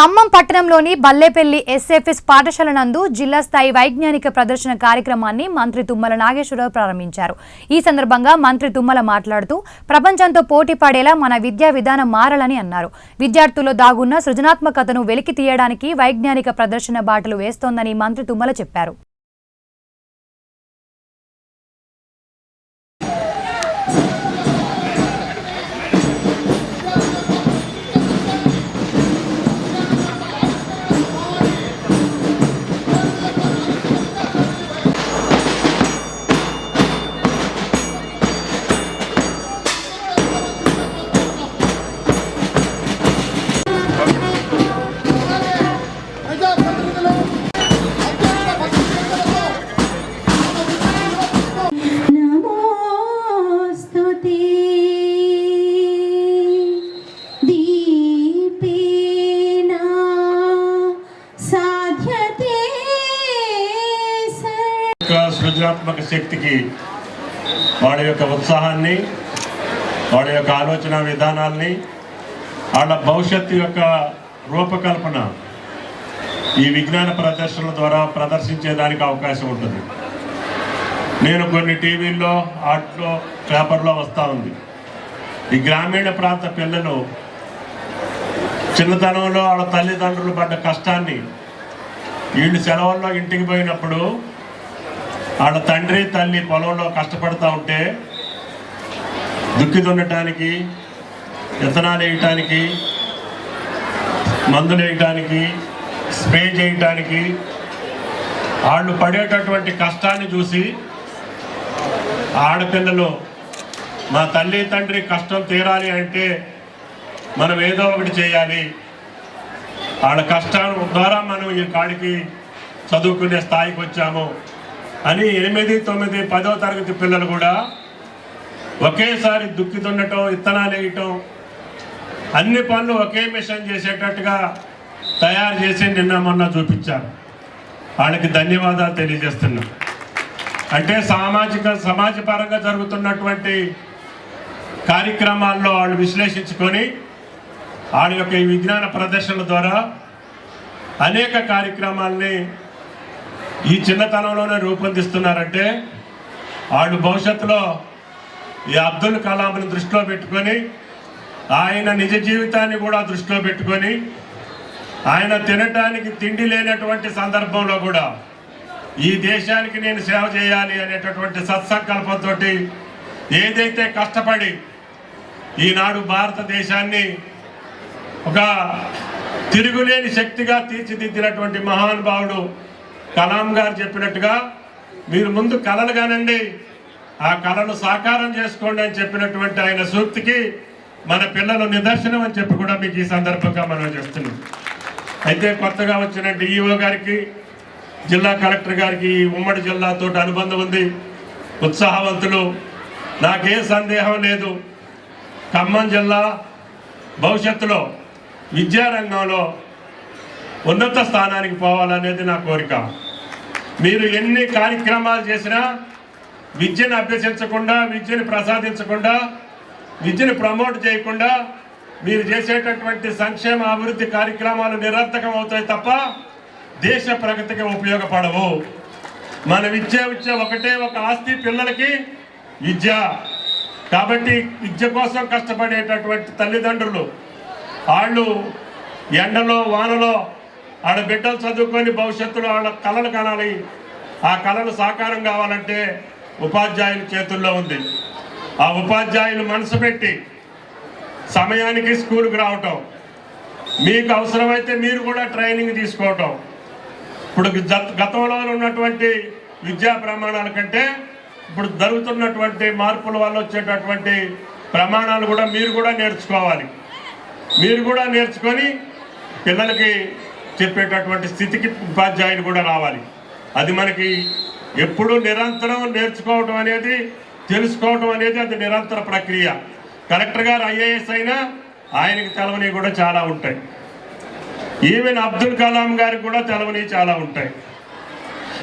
ఖమ్మం పట్టణంలోని బల్లేపల్లి ఎస్ఎఫ్ఎస్ పాఠశాల నందు జిల్లా స్థాయి వైజ్ఞానిక ప్రదర్శన కార్యక్రమాన్ని మంత్రి తుమ్మల నాగేశ్వరరావు ప్రారంభించారు. ఈ సందర్భంగా మంత్రి తుమ్మల మాట్లాడుతూ ప్రపంచంతో పోటీ పడేలా మన విద్యా విధానం మారాలని అన్నారు. విద్యార్థుల్లో దాగున్న సృజనాత్మకతను వెలికి తీయడానికి వైజ్ఞానిక ప్రదర్శన బాటలు వేస్తోందని మంత్రి తుమ్మల చెప్పారు. యొక్క సృజనాత్మక శక్తికి వాళ్ళ యొక్క ఉత్సాహాన్ని వాళ్ళ యొక్క ఆలోచన విధానాల్ని వాళ్ళ భవిష్యత్తు యొక్క రూపకల్పన ఈ విజ్ఞాన ప్రదర్శనల ద్వారా ప్రదర్శించేదానికి అవకాశం ఉంటుంది. నేను కొన్ని టీవీల్లో ఆటలో పేపర్లో వస్తూ ఉంది. ఈ గ్రామీణ ప్రాంత పిల్లలు చిన్నతనంలో వాళ్ళ తల్లిదండ్రులు పడ్డ కష్టాన్ని వీళ్ళు సెలవుల్లో ఇంటికి పోయినప్పుడు వాళ్ళ తండ్రి తల్లి పొలంలో కష్టపడతా ఉంటే దుక్కి దున్నటానికి విత్తనాలు వేయటానికి మందులు వేయటానికి స్ప్రే చేయటానికి వాళ్ళు పడేటటువంటి కష్టాన్ని చూసి ఆడపిల్లలు మా తల్లి తండ్రి కష్టం తీరాలి అంటే మనం ఏదో ఒకటి చేయాలి. వాళ్ళ కష్టం ద్వారా మనం ఈ కాడికి చదువుకునే స్థాయికి వచ్చాము. అని ఎనిమిది తొమ్మిది పదో తరగతి పిల్లలు కూడా ఒకేసారి దుక్కితుండటం ఇత్తనాలు విత్తనాలు వేయటం అన్ని పనులు ఒకే మిషన్ చేసేటట్టుగా తయారు చేసి నిన్న మొన్న చూపించారు. వాళ్ళకి ధన్యవాదాలు తెలియజేస్తున్నాం. అంటే సామాజిక సమాజపరంగా జరుగుతున్నటువంటి కార్యక్రమాల్లో వాళ్ళు విశ్లేషించుకొని వాళ్ళ యొక్క ఈ విజ్ఞాన ప్రదర్శనల ద్వారా అనేక కార్యక్రమాల్ని ఈ చిన్నతనంలోనే రూపొందిస్తున్నారంటే వాళ్ళు భవిష్యత్తులో ఈ అబ్దుల్ కలాంని దృష్టిలో పెట్టుకొని ఆయన నిజ జీవితాన్ని కూడా దృష్టిలో పెట్టుకొని ఆయన తినటానికి తిండి లేనటువంటి సందర్భంలో కూడా ఈ దేశానికి నేను సేవ చేయాలి అనేటటువంటి సత్సంకల్పంతో ఏదైతే కష్టపడి ఈనాడు భారతదేశాన్ని ఒక తిరుగులేని శక్తిగా తీర్చిదిద్దినటువంటి మహానుభావుడు కలాం గారు చెప్పినట్టుగా మీరు ముందు కలలు కానండి ఆ కళను సాకారం చేసుకోండి అని చెప్పినటువంటి ఆయన సూక్తికి మన పిల్లలు నిదర్శనం అని చెప్పి కూడా మీకు ఈ సందర్భంగా మనం చేస్తున్నాం అయితే కొత్తగా వచ్చిన డిఈఓ గారికి జిల్లా కలెక్టర్ గారికి ఈ ఉమ్మడి జిల్లాతో అనుబంధం ఉంది. ఉత్సాహవంతులు. నాకే సందేహం లేదు. ఖమ్మం జిల్లా భవిష్యత్తులో విద్యారంగంలో ఉన్నత స్థానానికి పోవాలనేది నా కోరిక. మీరు ఎన్ని కార్యక్రమాలు చేసినా విద్యను అభ్యసించకుండా విద్యను ప్రసాదించకుండా విద్యను ప్రమోట్ చేయకుండా మీరు చేసేటటువంటి సంక్షేమ అభివృద్ధి కార్యక్రమాలు నిరర్థకం అవుతాయి తప్ప దేశ ప్రగతికి ఉపయోగపడవు. మన విద్య విద్య ఒకటే ఒక ఆస్తి పిల్లలకి విద్య. కాబట్టి విద్య కోసం కష్టపడేటటువంటి తల్లిదండ్రులు వాళ్ళు ఎండలో వానలో ఆడ బిడ్డలు చదువుకొని భవిష్యత్తులో వాళ్ళ కళలు కనాలి. ఆ కళలు సాకారం కావాలంటే ఉపాధ్యాయుల చేతుల్లో ఉంది. ఆ ఉపాధ్యాయులు మనసు పెట్టి సమయానికి స్కూల్కి రావటం. మీకు అవసరమైతే మీరు కూడా ట్రైనింగ్ తీసుకోవటం. ఇప్పుడు గత- గతంలో ఉన్నటువంటి విద్యా ప్రమాణాల కంటే ఇప్పుడు జరుగుతున్నటువంటి మార్పుల వల్ల వచ్చేటటువంటి ప్రమాణాలు కూడా మీరు కూడా నేర్చుకోవాలి. మీరు కూడా నేర్చుకొని పిల్లలకి చెప్పేటటువంటి స్థితికి ఉపాధ్యాయులు కూడా రావాలి. అది మనకి ఎప్పుడు నిరంతరం నేర్చుకోవటం అనేది తెలుసుకోవటం అనేది అది నిరంతర ప్రక్రియ. కలెక్టర్ గారు ఐఏఎస్ అయినా ఆయనకి తెలవని కూడా చాలా ఉంటాయి. ఈవెన్ అబ్దుల్ కలాం గారికి కూడా తెలవని చాలా ఉంటాయి.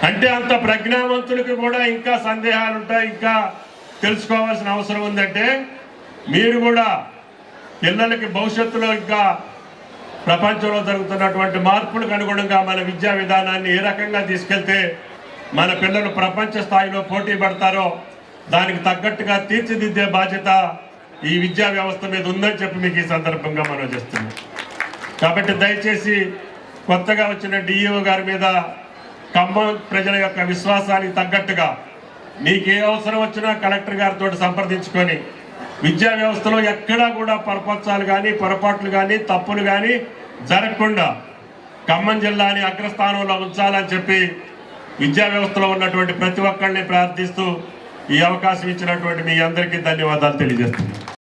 అంటే అంత ప్రజ్ఞావంతులకి కూడా ఇంకా సందేహాలు ఉంటాయి ఇంకా తెలుసుకోవాల్సిన అవసరం ఉందంటే మీరు కూడా పిల్లలకి భవిష్యత్తులో ఇంకా ప్రపంచంలో జరుగుతున్నటువంటి మార్పులకు అనుగుణంగా మన విద్యా విధానాన్ని ఏ రకంగా తీసుకెళ్తే మన పిల్లలు ప్రపంచ స్థాయిలో పోటీ పడతారో దానికి తగ్గట్టుగా తీర్చిదిద్దే బాధ్యత ఈ విద్యా వ్యవస్థ మీద ఉందని చెప్పి మీకు ఈ సందర్భంగా మనం చేస్తున్నాం కాబట్టి దయచేసి కొత్తగా వచ్చిన డిఈఓ గారి మీద ఖమ్మం ప్రజల యొక్క విశ్వాసానికి తగ్గట్టుగా మీకు ఏ అవసరం వచ్చినా కలెక్టర్ గారితో సంప్రదించుకొని విద్యా వ్యవస్థలో ఎక్కడా కూడా పొరపచ్చాలు కానీ పొరపాట్లు కానీ తప్పులు కానీ జరగకుండా ఖమ్మం జిల్లాని అగ్రస్థానంలో ఉంచాలని చెప్పి విద్యా వ్యవస్థలో ఉన్నటువంటి ప్రతి ఒక్కరిని ప్రార్థిస్తూ ఈ అవకాశం ఇచ్చినటువంటి మీ అందరికీ ధన్యవాదాలు తెలియజేస్తున్నాను.